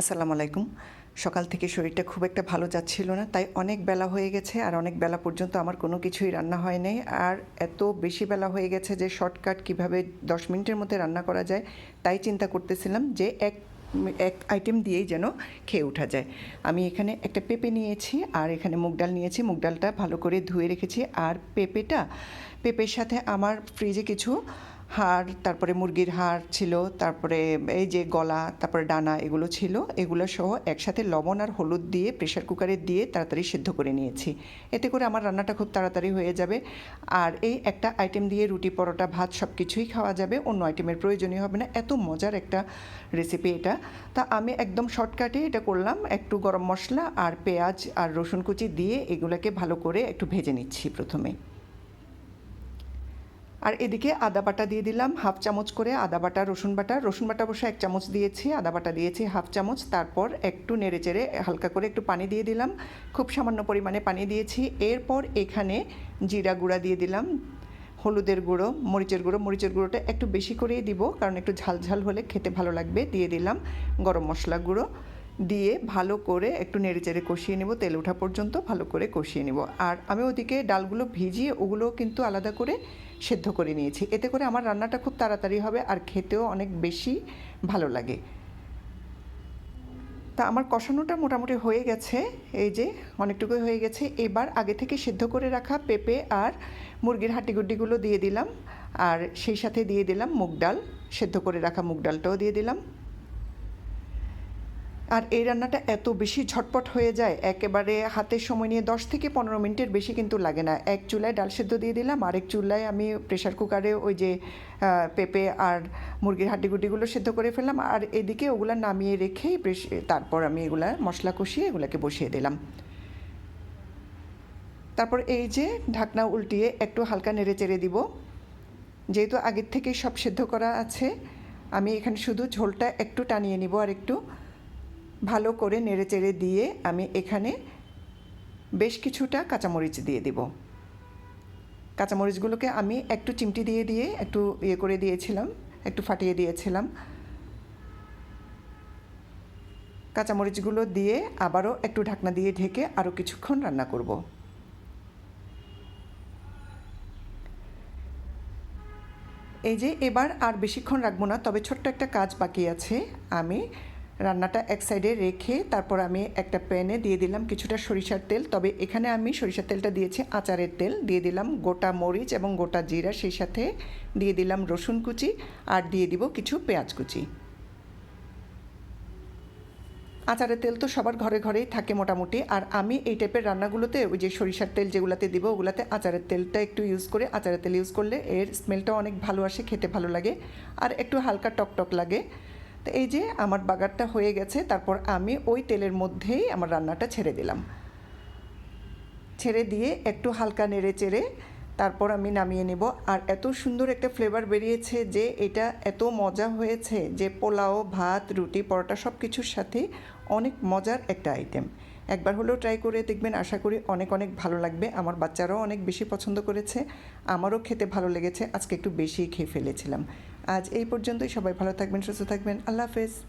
আসসালামু আলাইকুম। সকাল থেকে শরীরটা খুব একটা ভালো যাচ্ছিল না, তাই অনেক বেলা হয়ে গেছে আর অনেক বেলা পর্যন্ত আমার কোনো কিছুই রান্না হয় নাই। আর এত বেশি বেলা হয়ে গেছে যে শর্টকাট কীভাবে দশ মিনিটের মধ্যে রান্না করা যায়, তাই চিন্তা করতেছিলাম যে এক এক আইটেম দিয়েই যেন খেয়ে ওঠা যায়। আমি এখানে একটা পেঁপে নিয়েছি আর এখানে মুগ ডাল নিয়েছি। মুগ ডালটা ভালো করে ধুয়ে রেখেছি। আর পেঁপেটা, পেঁপের সাথে আমার ফ্রিজে কিছু হাড়, তারপরে মুরগির হাড় ছিল, তারপরে এই যে গলা, তারপরে ডানা এগুলো ছিল, এগুলো সহ একসাথে লবণ আর হলুদ দিয়ে প্রেশার কুকারে দিয়ে তাড়াতাড়ি সিদ্ধ করে নিয়েছি। এতে করে আমার রান্নাটা খুব তাড়াতাড়ি হয়ে যাবে। আর এই একটা আইটেম দিয়ে রুটি, পরোটা, ভাত সব কিছুই খাওয়া যাবে, অন্য আইটেমের প্রয়োজনীয় হবে না। এত মজার একটা রেসিপি এটা। তা আমি একদম শর্টকাটে এটা করলাম, একটু গরম মশলা আর পেঁয়াজ আর রসুন কুচি দিয়ে এগুলোকে ভালো করে একটু ভেজে নিচ্ছি প্রথমে। আর এদিকে আদা বাটা দিয়ে দিলাম, হাফ চামচ করে আদা বাটা, রসুন বাটা। রসুন বাটা অবশ্য এক চামচ দিয়েছি, আদা বাটা দিয়েছি হাফ চামচ। তারপর একটু নেড়ে চেড়ে হালকা করে একটু পানি দিয়ে দিলাম। খুব সামান্য পরিমাণে পানি দিয়েছি। এরপর এখানে জিরা গুঁড়া দিয়ে দিলাম, হলুদের গুঁড়ো, মরিচের গুঁড়ো। মরিচের গুঁড়োটা একটু বেশি করেই দিব, কারণ একটু ঝাল ঝাল হলে খেতে ভালো লাগবে। দিয়ে দিলাম গরম মশলা গুঁড়ো। দিয়ে ভালো করে একটু নেড়েচেড়ে কষিয়ে নেব, তেল ওঠা পর্যন্ত ভালো করে কষিয়ে নেব। আর আমি ওদিকে ডালগুলো ভিজিয়ে ওগুলো কিন্তু আলাদা করে সেদ্ধ করে নিয়েছি। এতে করে আমার রান্নাটা খুব তাড়াতাড়ি হবে আর খেতেও অনেক বেশি ভালো লাগে। তা আমার কষানোটা মোটামুটি হয়ে গেছে, এই যে অনেকটুকুই হয়ে গেছে। এবার আগে থেকে সেদ্ধ করে রাখা পেঁপে আর মুরগির হাঁটিগুড্ডিগুলো দিয়ে দিলাম। আর সেই সাথে দিয়ে দিলাম মুগ ডাল, সেদ্ধ করে রাখা মুগ ডালটাও দিয়ে দিলাম। আর এই রান্নাটা এত বেশি ঝটপট হয়ে যায়, একেবারে হাতের সময় নিয়ে দশ থেকে পনেরো মিনিটের বেশি কিন্তু লাগে না। এক চুলায় ডাল সেদ্ধ দিয়ে দিলাম, আরেক চুলায় আমি প্রেশার কুকারে ওই যে পেঁপে আর মুরগির হাড্ডিগুড্ডিগুলো সেদ্ধ করে ফেললাম। আর এদিকে ওগুলো নামিয়ে রেখেই তারপর আমি এগুলা মশলা কষিয়ে এগুলাকে বসিয়ে দিলাম। তারপর এই যে ঢাকনা উল্টিয়ে একটু হালকা নেড়ে চেড়ে দিব। যেহেতু আগের থেকেই সব সেদ্ধ করা আছে, আমি এখানে শুধু ঝোলটা একটু টানিয়ে নিব আর একটু ভালো করে নেড়ে চেড়ে দিয়ে আমি এখানে বেশ কিছুটা কাঁচামরিচ দিয়ে দেব। কাঁচামরিচগুলোকে আমি একটু চিমটি দিয়ে দিয়ে একটু ইয়ে করে দিয়েছিলাম, একটু ফাটিয়ে দিয়েছিলাম। কাঁচামরিচগুলো দিয়ে আবারও একটু ঢাকনা দিয়ে ঢেকে আরও কিছুক্ষণ রান্না করব। এই যে এবার আর বেশিক্ষণ রাখব না, তবে ছোট্ট একটা কাজ বাকি আছে। আমি রান্নাটা এক সাইডে রেখে তারপর আমি একটা প্যানে দিয়ে দিলাম কিছুটা সরিষার তেল। তবে এখানে আমি সরিষার তেলটা দিয়েছি, আচারের তেল। দিয়ে দিলাম গোটা মরিচ এবং গোটা জিরা, সেই সাথে দিয়ে দিলাম রসুন কুচি আর দিয়ে দিব কিছু পেঁয়াজ কুচি। আচারের তেল তো সবার ঘরে ঘরেই থাকে মোটামুটি। আর আমি এই টাইপের রান্নাগুলোতে ওই যে সরিষার তেল যেগুলোতে দিব, ওগুলাতে আচারের তেলটা একটু ইউজ করে, আচারের তেল ইউজ করলে এর স্মেলটা অনেক ভালো আসে, খেতে ভালো লাগে। আর একটু হালকা টক টক লাগে। তো এই যে আমার বাগারটা হয়ে গেছে, তারপর আমি ওই তেলের মধ্যেই আমার রান্নাটা ছেড়ে দিলাম। ছেড়ে দিয়ে একটু হালকা নেড়ে চেড়ে তারপর আমি নামিয়ে নেব। আর এত সুন্দর একটা ফ্লেভার বেরিয়েছে যে এটা এত মজা হয়েছে যে পোলাও, ভাত, রুটি, পরোটা সব কিছুর সাথে অনেক মজার একটা আইটেম একবার হলেও ট্রাই করে দেখবেন, আশা করি অনেক অনেক ভালো লাগবে। আমার বাচ্চারাও অনেক বেশি পছন্দ করেছে, আমারও খেতে ভালো লেগেছে, আজকে একটু বেশি খেয়ে ফেলেছিলাম। আজ এই পর্যন্তই। সবাই ভালো থাকবেন সুস্থ থাকবেন। আল্লাহ হাফেজ।